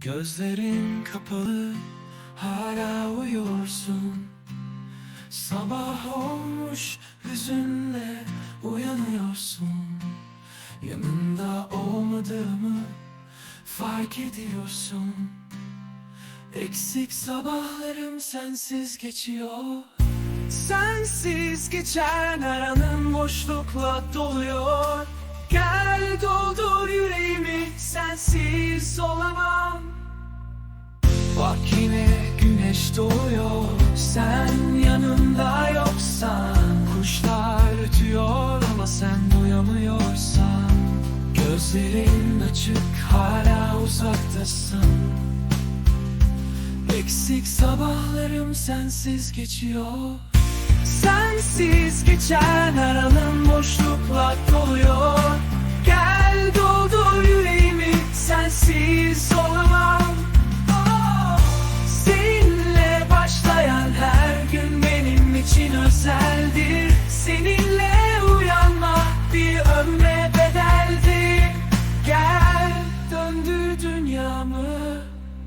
Gözlerin kapalı hala uyuyorsun. Sabah olmuş hüzünle uyanıyorsun. Yanında olmadığımı fark ediyorsun. Eksik sabahlarım sensiz geçiyor. Sensiz geçen her anım boşlukla doluyor. Gel doldur yüreğimi sensiz olamam Bak yine güneş doğuyor. Sen yanımda yoksan. Kuşlar ötüyor ama sen duyamıyorsan. Gözlerin açık hala uzaktasın. Eksik sabahlarım sensiz geçiyor. Sensiz geçen her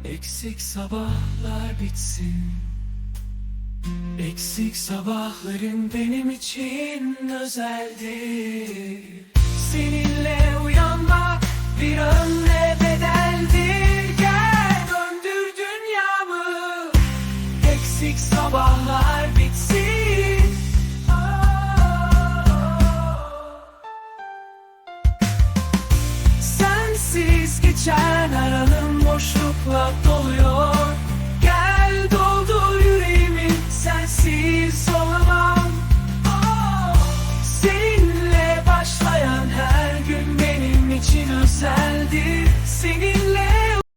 Eksik sabahlar bitsin. Eksik sabahların benim için özeldir. Seninle uyanmak bir ömre bedeldir. Gel döndür dünyamı. Eksik sabahlar bitsin. Ah. Sensiz geçen boşlukla için özeldi senin